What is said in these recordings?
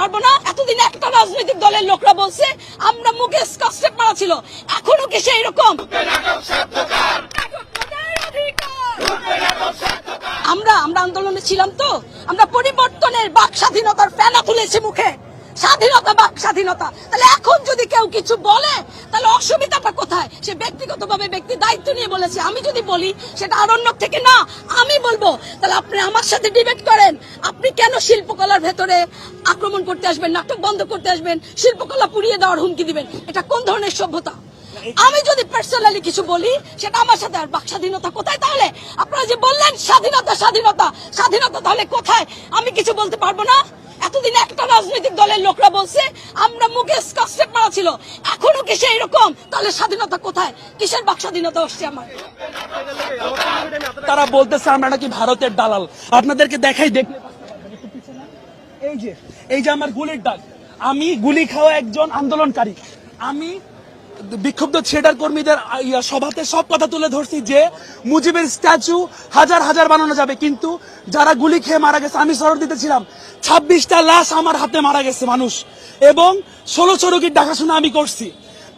পারব না। এতদিন একটা রাজনৈতিক দলের লোকরা বলছে, আমরা মুখে স্কস্টেপ মারা ছিল। এখনও কি সেই রকম? আমরা আমরা আন্দোলনে ছিলাম তো। আমরা পরিবর্তনের বাক স্বাধীনতার ফেনা তুলেছি মুখে। স্বাধীনতা, বাক স্বাধীনতা। তাহলে এখন যদি কেউ কিছু বলে, তাহলে অসুবিধাটা কোথায়? সে ব্যক্তিগতভাবে ব্যক্তি দায়িত্ব নিয়ে বলেছে। আমি যদি বলি, সেটা আরণ্যক থেকে না, আমি বলব, তাহলে আপনি আমার সাথে ডিবেট করেন। আপনি কেন শিল্পকলার ভেতরে আক্রমণ করতে আসবেন, নাটক বন্ধ করতে আসবেন, শিল্পকলা পুড়িয়ে দেওয়ার হুমকি দিবেন? এটা কোন ধরনের সভ্যতা? আমি যদি পার্সোনালি কিছু বলি, সেটা আমার সাথে আর বাক স্বাধীনতা কোথায় তাহলে? আপনারা যে বললেন, স্বাধীনতা স্বাধীনতা স্বাধীনতা তাহলে কোথায়? আমি কিছু বলতে পারব না। এতদিন একটা রাজনৈতিক দলের লোকরা বলছে, আমরা মুখে স্কস্টেপ মারা ছিল, এখনও কি সেই রকম? তাহলে স্বাধীনতা কোথায়? কিসের বাক স্বাধীনতা আসছে আমার? তারা বলতেছে, আমরা নাকি ভারতের দালাল। আপনাদেরকে দেখাই দেখ এই যে এই যে আমার গুলির দাগ। আমি গুলি খাওয়া একজন আন্দোলনকারী। আমি বিক্ষুব্ধ থিয়েটার কর্মীদের সভাতে সব কথা তুলে ধরছি যে মুজিবের স্ট্যাচু হাজার হাজার বানানো যাবে। কিন্তু যারা গুলি খেয়ে মারা গেছে আমি সরব দিতেছিলাম ছাব্বিশটা লাশ আমার হাতে মারা গেছে মানুষ। এবং ষোলোশো রোগীর দেখাশোনা আমি করছি।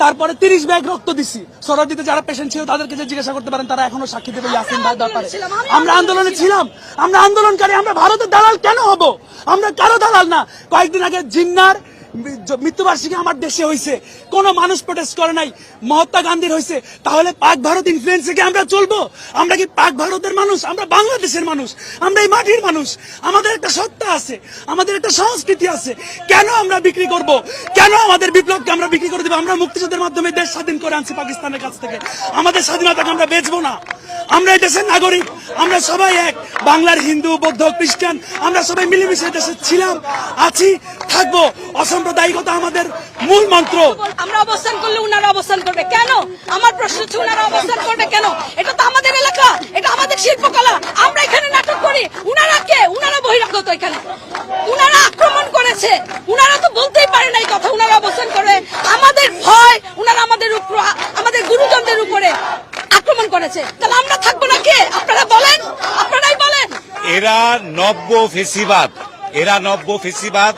তারপরে তিরিশ ব্যাগ রক্ত দিছি। সরজিতে যারা পেশেন্ট ছিল তাদেরকে যে জিজ্ঞাসা করতে পারেন তারা এখনও সাক্ষী দেবে ইয়াসিন ভাই ব্যাপারে। আমরা আন্দোলনে ছিলাম। আমরা আন্দোলনকারী আমরা ভারতের দালাল কেন হব? আমরা কারও দালাল না। কয়েকদিন আগে জিন্নার মৃত্যুবার্ষিকী আমার দেশে হয়েছে কোন মানুষ প্রোটেস্ট করে নাই। মহাত্মা গান্ধীর হয়েছে তাহলে পাক ভারত ইনফ্লুয়েন্সে আমরা চলবো? আমরা কি পাক ভারতের মানুষ? আমরা বাংলাদেশের মানুষ? আমরা এই মাটির মানুষ? আমাদের একটা সত্তা আছে, আমাদের একটা সংস্কৃতি আছে। কেন আমরা বিক্রি করব? কেন আমাদের বিপ্লবকে আমরা বিক্রি করে দেবো? আমরা মুক্তিযুদ্ধের মাধ্যমে দেশ স্বাধীন করে আনছি পাকিস্তানের কাছ থেকে। আমাদের স্বাধীনতাকে আমরা বেচবো না। আমরা এই দেশের নাগরিক। আমরা সবাই এক। বাংলার হিন্দু, বৌদ্ধ, খ্রিস্টান, আমরা সবাই মিলেমিশে দেশে ছিলাম, আছি, থাকব। অসাম্প্রদায়িকতা আমাদের মূল মন্ত্র। আমরা অবস্থান করলে উনারা অবস্থান করবে। কেন? আমার প্রশ্ন হচ্ছে, উনারা অবস্থান করবে কেন? এটা তো আমাদের এলাকা। এটা আমাদের শিল্পকলা। আমরা এখানে করি। উনারা কে? উনারা বহিরাগত এখানে। উনারা আক্রমণ করেছে। উনারা তো বলতেই পারে কথা। উনারা অবস্থান করবে আমাদের ভয়, উনারা আমাদের উপর আমাদের গুরুজনদের উপরে আক্রমণ করেছে। তাহলে আমরা থাকব না কে? আপনারা বলেন। আপনারাই বলেন। এরা নব্য ফেসিবাদ। এরা নব্য ফেসিবাদ।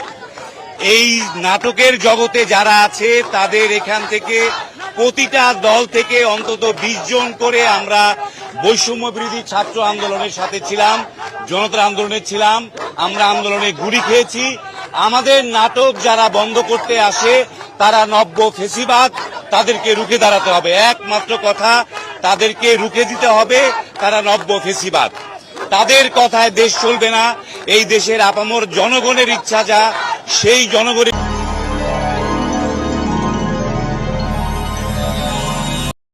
এই নাটকের জগতে যারা আছে, তাদের এখান থেকে প্রতিটা দল থেকে অন্তত বিশ জন করে আমরা বৈষম্য বিরোধী ছাত্র আন্দোলনের সাথে ছিলাম জনতা আন্দোলনে ছিলাম, আমরা আন্দোলনে গুড়ি খেয়েছি। আমাদের নাটক যারা বন্ধ করতে আসে, তারা নব্য ফেসিবাদ তাদেরকে রুখে দাঁড়াতে হবে। একমাত্র কথা, তাদেরকে রুখে দিতে হবে, তারা নব্য ফেসিবাদ। তাদের কথায় দেশ চলবে না। এই দেশের আপামর জনগণের ইচ্ছা যা, সেই জনগণের